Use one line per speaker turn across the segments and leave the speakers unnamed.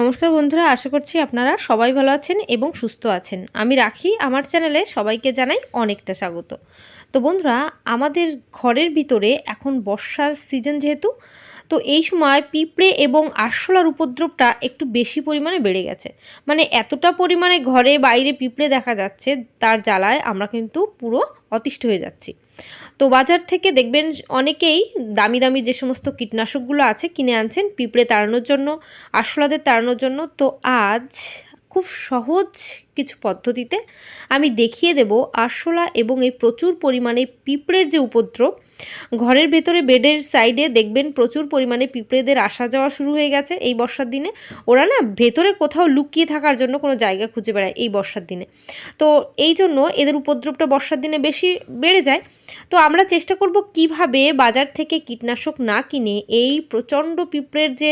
নমস্কার বন্ধুরা, আশা করছি আপনারা সবাই ভালো আছেন এবং সুস্থ আছেন। আমি রাখি, আমার চ্যানেলে সবাইকে জানাই অনেকটা স্বাগত। তো বন্ধুরা, আমাদের ঘরের ভিতরে এখন বর্ষার সিজন যেহেতু, তো এই সময় পিঁপড়ে এবং আরশোলার উপদ্রবটা একটু বেশি পরিমাণে বেড়ে গেছে। মানে এতটা পরিমাণে ঘরে বাইরে পিঁপড়ে দেখা যাচ্ছে, তার জ্বালায় আমরা কিন্তু পুরো অতিষ্ঠ হয়ে যাচ্ছি। তো বাজার থেকে দেখবেন অনেকেই দামি দামি যে সমস্ত কীটনাশকগুলো আছে কিনে আনছেন পিঁপড়ে তাড়ানোর জন্য আশলাদের তাড়ানোর জন্য। তো আজ খুব সহজ কিছু পদ্ধতিতে আমি দেখিয়ে দেব আরশোলা এবং এই প্রচুর পরিমাণে পিঁপড়ের যে উপদ্রব, ঘরের ভেতরে বেডের সাইডে দেখবেন প্রচুর পরিমাণে পিঁপড়েদের আসা যাওয়া শুরু হয়ে গেছে এই বর্ষার দিনে। ওরা না ভেতরে কোথাও লুকিয়ে থাকার জন্য কোনো জায়গা খুঁজে বেড়ায় এই বর্ষার দিনে। তো এই জন্য এদের উপদ্রবটা বর্ষার দিনে বেশি বেড়ে যায়। তো আমরা চেষ্টা করব কীভাবে বাজার থেকে কীটনাশক না কিনে এই প্রচণ্ড পিঁপড়ের যে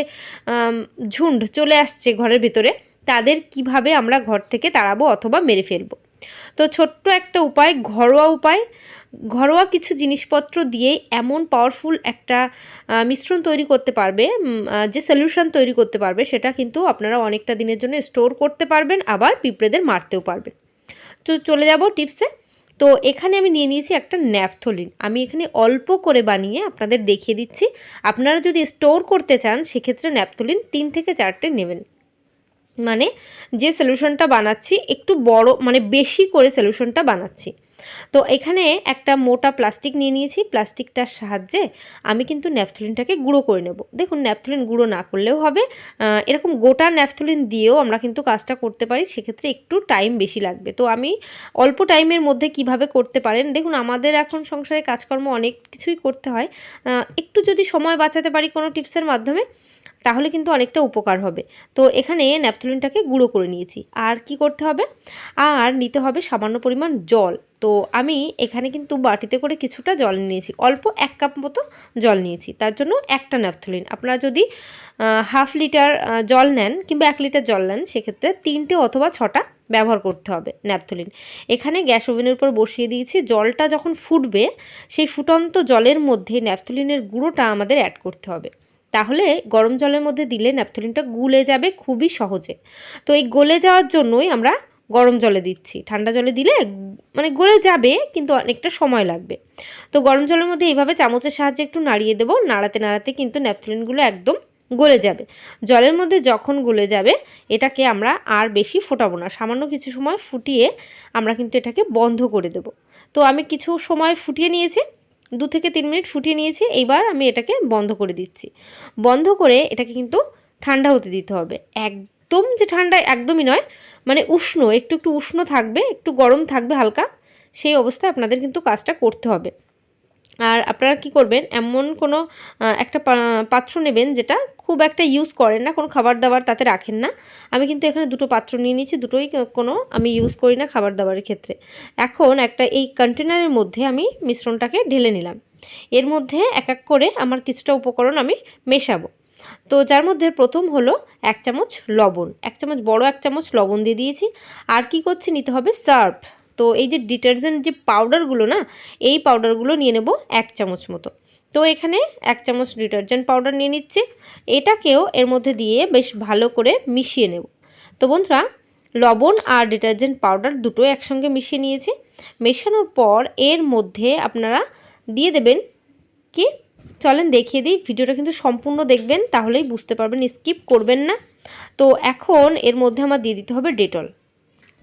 ঝুন্ড চলে আসছে ঘরের ভেতরে। তাদের কীভাবে আমরা ঘর থেকে তাড়াবো অথবা মেরে ফেলব। তো ছোট্ট একটা উপায়, ঘরোয়া উপায়। ঘরোয়া কিছু জিনিসপত্র দিয়ে এমন পাওয়ারফুল একটা মিশ্রণ তৈরি করতে পারবে যে সলিউশন তৈরি করতে পারবে সেটা কিন্তু আপনারা অনেকটা দিনের জন্য স্টোর করতে পারবেন, আবার পিঁপড়েদের মারতেও পারবেন। তো চলে যাব টিপসে তো এখানে আমি নিয়ে নিয়েছি একটা ন্যাপথলিন। আমি এখানে অল্প করে বানিয়ে আপনাদের দেখিয়ে দিচ্ছি। আপনারা যদি স্টোর করতে চান, সেক্ষেত্রে ন্যাপথলিন তিন থেকে চারটে নেবেন। মানে যে সলিউশনটা বানাচ্ছি, একটু বড় মানে বেশি করে সলিউশনটা বানাচ্ছি। তো এখানে একটা মোটা প্লাস্টিক নিয়ে নিয়েছি। প্লাস্টিকটার সাহায্যে আমি কিন্তু ন্যাপথলিনটাকে গুঁড়ো করে নেব। দেখুন ন্যাপথলিন গুঁড়ো না করলেও হবে। এরকম গোটা ন্যাপথলিন দিয়েও আমরা কিন্তু কাজটা করতে পারি। সেক্ষেত্রে একটু টাইম বেশি লাগবে। তো আমি অল্প টাইমের মধ্যে কীভাবে করতে পারেন? দেখুন, আমাদের এখন সংসারে কাজকর্ম অনেক কিছুই করতে হয়। একটু যদি সময় বাঁচাতে পারি কোনো টিপসের মাধ্যমে তাহলে কিন্তু অনেকটা উপকার হবে। তো এখানে ন্যাপথলিনটাকে গুঁড়ো করে নিয়েছি। আর কি করতে হবে? আর নিতে হবে সামান্য পরিমাণ জল। তো আমি এখানে কিন্তু বাটিতে করে কিছুটা জল নিয়েছি। অল্প এক কাপ মতো জল নিয়েছি। তার জন্য একটা ন্যাপথলিন। আপনারা যদি হাফ লিটার জল নেন কিংবা এক লিটার জল নেন, সেক্ষেত্রে তিনটে অথবা ছটা ব্যবহার করতে হবে ন্যাপথলিন। এখানে গ্যাস ওভেনের উপর বসিয়ে দিয়েছি। জলটা যখন ফুটবে, সেই ফুটন্ত জলের মধ্যে ন্যাপথলিনের গুঁড়োটা আমাদের অ্যাড করতে হবে। তাহলে গরম জলের মধ্যে দিলে ন্যাপথলিনটা গুলে যাবে খুবই সহজে। তো এই গলে যাওয়ার জন্যই আমরা গরম জলে দিচ্ছি। ঠান্ডা জলে দিলে মানে গলে যাবে, কিন্তু অনেকটা সময় লাগবে। তো গরম জলের মধ্যে এইভাবে চামচের সাহায্যে একটু নাড়িয়ে দেবো। নাড়াতে নাড়াতে কিন্তু ন্যাপথলিনগুলো একদম গলে যাবে। জলের মধ্যে যখন গলে যাবে, এটাকে আমরা আর বেশি ফোটাবো না। সামান্য কিছু সময় ফুটিয়ে আমরা কিন্তু এটাকে বন্ধ করে দেব। তো আমি কিছু সময় ফুটিয়ে নিয়েছি। দু থেকে তিন মিনিট ফুটিয়ে নিয়েছি, এইবার আমি এটাকে বন্ধ করে দিচ্ছি। বন্ধ করে এটাকে কিন্তু ঠান্ডা হতে দিতে হবে। একদম যে ঠান্ডা একদমই নয় মানে উষ্ণ, একটু একটু উষ্ণ থাকবে, একটু গরম থাকবে হালকা, সেই অবস্থায় আপনাদের কিন্তু কাজটা করতে হবে। আর আপনারা কি করবেন, এমন কোনো একটা পাত্র নেবেন যেটা খুব একটা ইউজ করেন না, কোনো খাবার দাবার তাতে রাখেন না। আমি কিন্তু এখানে দুটো পাত্র নিয়ে নিয়েছি, দুটোই কোনো আমি ইউজ করি না খাবার দাবারের ক্ষেত্রে। এখন একটা এই কন্টেনারের মধ্যে আমি মিশ্রণটাকে ঢেলে নিলাম। এর মধ্যে এক এক করে আমার কিছুটা উপকরণ আমি মেশাবো। তো যার মধ্যে প্রথম হলো এক চামচ লবণ। এক চামচ, বড় এক চামচ লবণ দিয়ে দিয়েছি। আর কি করছি, নিতে হবে সার্ফ। তো এই যে ডিটারজেন্ট যে পাউডারগুলো না, এই পাউডারগুলো নিয়ে নেব এক চামচ মতো। তো এখানে এক চামচ ডিটারজেন্ট পাউডার নিয়ে নিচ্ছি। এটাকেও এর মধ্যে দিয়ে বেশ ভালো করে মিশিয়ে নেব। তো বন্ধুরা, লবণ আর ডিটারজেন্ট পাউডার দুটো একসঙ্গে মিশিয়ে নিয়েছি। মেশানোর পর এর মধ্যে আপনারা দিয়ে দেবেন কি? চলেন দেখিয়ে দিই, ভিডিওটা কিন্তু সম্পূর্ণ দেখবেন, তাহলেই বুঝতে পারবেন, স্কিপ করবেন না। তো এখন এর মধ্যে আমার দিয়ে দিতে হবে ডেটল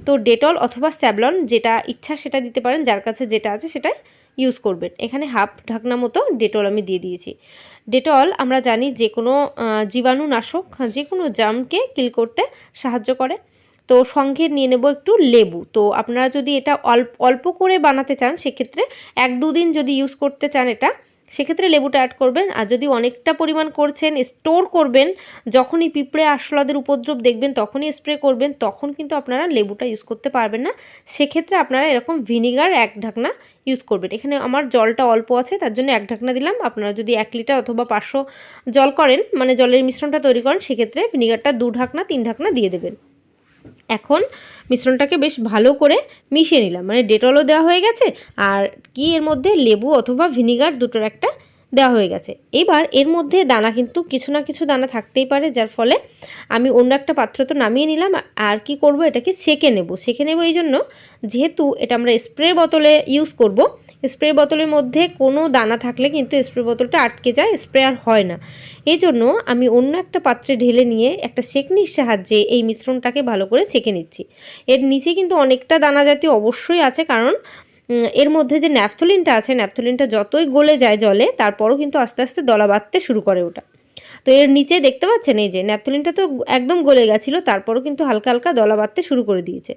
তো ডেটল অথবা স্যাবলন যেটা ইচ্ছা সেটা দিতে পারেন, যার কাছে যেটা আছে সেটা ইউজ করবেন। এখানে হাফ ঢাকনা মতো ডেটল আমি দিয়ে দিয়েছি। ডেটল আমরা জানি যে কোনো জীবাণুনাশক যে কোনো জামকে কিল করতে সাহায্য করে। তো সঙ্গে নিয়ে নেব একটু লেবু। তো আপনারা যদি এটা অল্প অল্প করে বানাতে চান, সেক্ষেত্রে এক দুদিন যদি ইউজ করতে চান এটা সেক্ষেত্রে লেবুটা অ্যাড করবেন। আর যদি অনেকটা পরিমাণ করছেন স্টোর করবেন, যখনই পিঁপড়ে আরশোলাদের উপদ্রব দেখবেন, তখনই স্প্রে করবেন, তখন কিন্তু আপনারা লেবুটা ইউজ করতে পারবেন না। সেক্ষেত্রে আপনারা এরকম ভিনিগার এক ঢাকনা ইউজ করবেন। এখানে আমার জলটা অল্প আছে, তার জন্য এক ঢাকনা দিলাম। আপনারা যদি এক লিটার অথবা পাঁচশো জল করেন মানে জলের মিশ্রণটা তৈরি করেন, সেক্ষেত্রে ভিনিগারটা দু ঢাকনা, তিন ঢাকনা দিয়ে দেবেন। এখন মিশ্রণটাকে বেশ ভালো করে মিশিয়ে নিলাম। মানে ডেটলও দেওয়া হয়ে গেছে আর কি এর মধ্যে লেবু অথবা ভিনিগার দুটোর একটা দেওয়া হয়ে গেছে। এবার এর মধ্যে দানা কিন্তু কিছু না কিছু দানা থাকতেই পারে, যার ফলে আমি অন্য একটা পাত্র তো নামিয়ে নিলাম, আর কি করব এটাকে সেকে নেব। সেকে নেব এই জন্য যেহেতু এটা আমরা স্প্রে বোতলে ইউজ করব, স্প্রে বোতলের মধ্যে কোনো দানা থাকলে কিন্তু স্প্রে বোতলটা আটকে যায়, স্প্রে আর হয় না। এই জন্য আমি অন্য একটা পাত্রে ঢেলে নিয়ে একটা সেকনির সাহায্যে এই মিশ্রণটাকে ভালো করে সেকে নিচ্ছি। এর নিচে কিন্তু অনেকটা দানা জাতীয় অবশ্যই আছে, কারণ এর মধ্যে যে ন্যাপথলিনটা আছে, ন্যাপথলিনটা যতই গলে যায় জলে, তারপরও কিন্তু আস্তে আস্তে দলা বাঁধতে শুরু করে ওটা। তো এর নিচে দেখতে পাচ্ছেন এই যে, ন্যাপথলিনটা তো একদম গলে গেছিল, তারপরও কিন্তু হালকা হালকা দলা বাঁধতে শুরু করে দিয়েছে।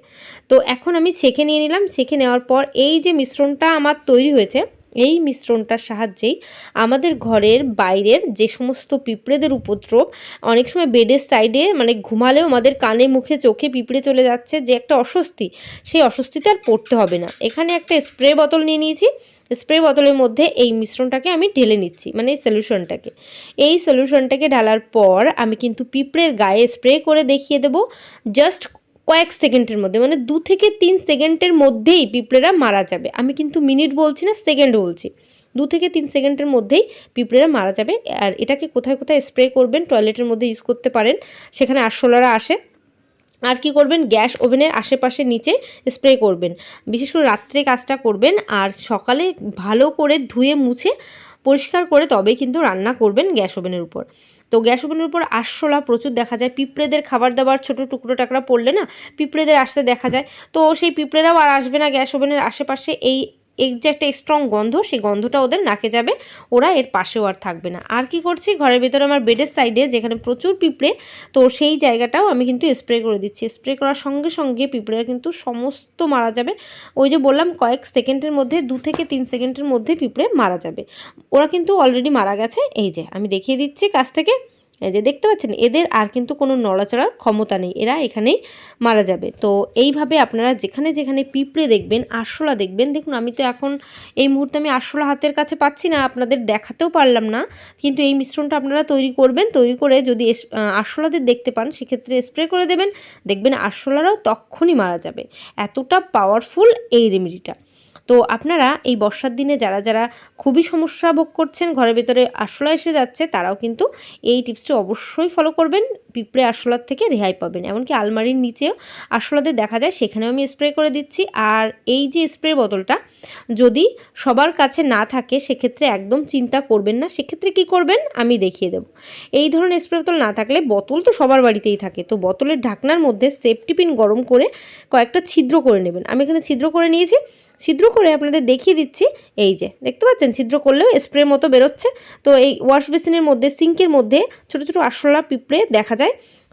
তো এখন আমি শেখে নিয়ে নিলাম শেখে নেওয়ার পর এই যে মিশ্রণটা আমার তৈরি হয়েছে এই মিশ্রণটার সাহায্যেই আমাদের ঘরের বাইরের যে সমস্ত পিঁপড়েদের উপদ্রব, অনেক সময় বেডের সাইডে মানে ঘুমালেও আমাদের কানে, মুখে, চোখে পিঁপড়ে চলে যাচ্ছে যে একটা অস্বস্তি। সেই অস্বস্তিতে আর পড়তে হবে না। এখানে একটা স্প্রে বোতল নিয়ে নিয়েছি। স্প্রে বোতলের মধ্যে এই মিশ্রণটাকে আমি ঢেলে নিচ্ছি মানে এই সলিউশনটাকে এই সলিউশনটাকে ঢালার পর আমি কিন্তু পিঁপড়ের গায়ে স্প্রে করে দেখিয়ে দেবো। জাস্ট কয়েক সেকেন্ডের মধ্যে মানে দু থেকে তিন সেকেন্ডের মধ্যেই পিঁপড়েরা মারা যাবে। আমি কিন্তু মিনিট বলছি না, সেকেন্ড বলছি। দু থেকে তিন সেকেন্ডের মধ্যেই পিঁপড়েরা মারা যাবে। আর এটাকে কোথায় কোথায় স্প্রে করবেন, টয়লেটের মধ্যে ইউজ করতে পারেন, সেখানে আরশোলারা আসে। আর কি করবেন, গ্যাস ওভেনের আশেপাশে নিচে স্প্রে করবেন। বিশেষ করে রাত্রে কাজটা করবেন, আর সকালে ভালো করে ধুয়ে মুছে পরিষ্কার করে তবে কিন্তু রান্না করবেন গ্যাস ওভেনের উপর। তো গ্যাস ওভেনের উপর আরশোলা প্রচুর দেখা যায়। পিঁপড়েদের খাবার দাবার, ছোট টুকরো টাকরা পড়লে না পিঁপড়েদের আসতে দেখা যায়। তো সেই পিঁপড়েরাও আর আসবে না গ্যাস ওভেনের আশেপাশে এই এই যে একটা স্ট্রং গন্ধ, সেই গন্ধটা ওদের নাকে যাবে, ওরা এর পাশেও আর থাকবে না। আর কি করছি? ঘরের ভেতরে আমার বেডের সাইডে যেখানে প্রচুর পিঁপড়ে, তো সেই জায়গাটাও আমি কিন্তু স্প্রে করে দিচ্ছি। স্প্রে করার সঙ্গে সঙ্গে পিঁপড়েরা কিন্তু সমস্ত মারা যাবে। ওই যে বললাম, কয়েক সেকেন্ডের মধ্যে, দু থেকে তিন সেকেন্ডের মধ্যে পিঁপড়ে মারা যাবে। ওরা কিন্তু অলরেডি মারা গেছে। এই যে, আমি দেখিয়ে দিচ্ছি কাছ থেকে। এই যে দেখতে পাচ্ছেন, এদের আর কিন্তু কোনো নড়াচড়ার ক্ষমতা নেই। এরা এখানেই মারা যাবে। তো এইভাবে আপনারা যেখানে যেখানে পিঁপড়ে দেখবেন, আরশোলা দেখবেন, দেখুন আমি তো এখন এই মুহূর্তে আমি আরশোলা হাতের কাছে পাচ্ছি না, আপনাদের দেখাতেও পারলাম না। কিন্তু এই মিশ্রণটা আপনারা তৈরি করবেন, তৈরি করে যদি আরশোলাদের দেখতে পান, সেক্ষেত্রে স্প্রে করে দেবেন। দেখবেন আরশোলারাও তখনই মারা যাবে। এতটা পাওয়ারফুল এই রেমেডিটা তো আপনারা এই বর্ষার দিনে যারা যারা খুবই সমস্যা ভোগ করছেন, ঘরের ভেতরে আশ্রয় এসে যাচ্ছে, তারাও কিন্তু এই টিপসটি অবশ্যই ফলো করবেন। পিঁপড়ে আরশোলার থেকে রেহাই পাবেন। এমনকি আলমারির নিচেও আরশোলাদের দেখা যায়, সেখানেও আমি স্প্রে করে দিচ্ছি। আর এই যে স্প্রে বোতলটা, যদি সবার কাছে না থাকে, সেক্ষেত্রে একদম চিন্তা করবেন না। সেক্ষেত্রে কি করবেন? আমি দেখিয়ে দেবো। এই ধরনের স্প্রে বোতল না থাকলে বোতল তো সবার বাড়িতেই থাকে। তো বোতলের ঢাকনার মধ্যে সেফটি পিন গরম করে কয়েকটা ছিদ্র করে নেবেন। আমি এখানে ছিদ্র করে নিয়েছি। ছিদ্র করে আপনাদের দেখিয়ে দিচ্ছি। এই যে, দেখতে পাচ্ছেন? ছিদ্র করলেও স্প্রের মতো বেরোচ্ছে। তো এই ওয়াশ বেসিনের মধ্যে, সিঙ্কের মধ্যে ছোটো ছোটো আরশোলা পিঁপড়ে দেখা যায়।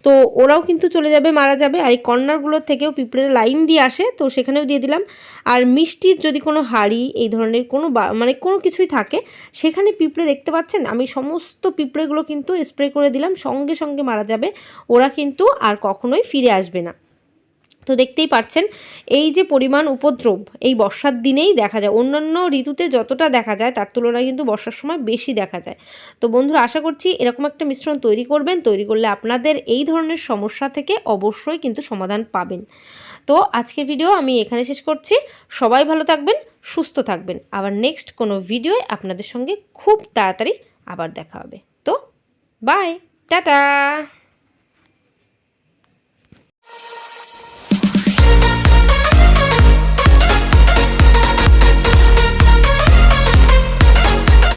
তো ওরাও কিন্তু চলে যাবে, মারা যাবে। আর এই কর্নারগুলোর থেকেও পিঁপড়ের লাইন দিয়ে আসে, তো সেখানেও দিয়ে দিলাম। আর মিষ্টির যদি কোনো হাড়ি, এই ধরনের কোনো মানে কোনো কিছুই থাকে, সেখানে পিঁপড়ে দেখতে পাচ্ছেন? আমি সমস্ত পিঁপড়েগুলো কিন্তু স্প্রে করে দিলাম, সঙ্গে সঙ্গে মারা যাবে। ওরা কিন্তু আর কখনোই ফিরে আসবে না। তো দেখতেই পাচ্ছেন এই যে পরিমাণ উপদ্রব এই বর্ষার দিনেই দেখা যায়, অন্যান্য ঋতুতে যতটা দেখা যায় তার তুলনায় কিন্তু বর্ষার সময় বেশি দেখা যায়। তো বন্ধুরা, আশা করছি এরকম একটা মিশ্রণ তৈরি করবেন, তৈরি করলে আপনাদের এই ধরনের সমস্যা থেকে অবশ্যই কিন্তু সমাধান পাবেন। তো আজকের ভিডিও আমি এখানে শেষ করছি, সবাই ভালো থাকবেন, সুস্থ থাকবেন। আবার নেক্সট কোনো ভিডিওয় আপনাদের সঙ্গে খুব তাড়াতাড়ি আবার দেখা হবে। তো বাই টাটা!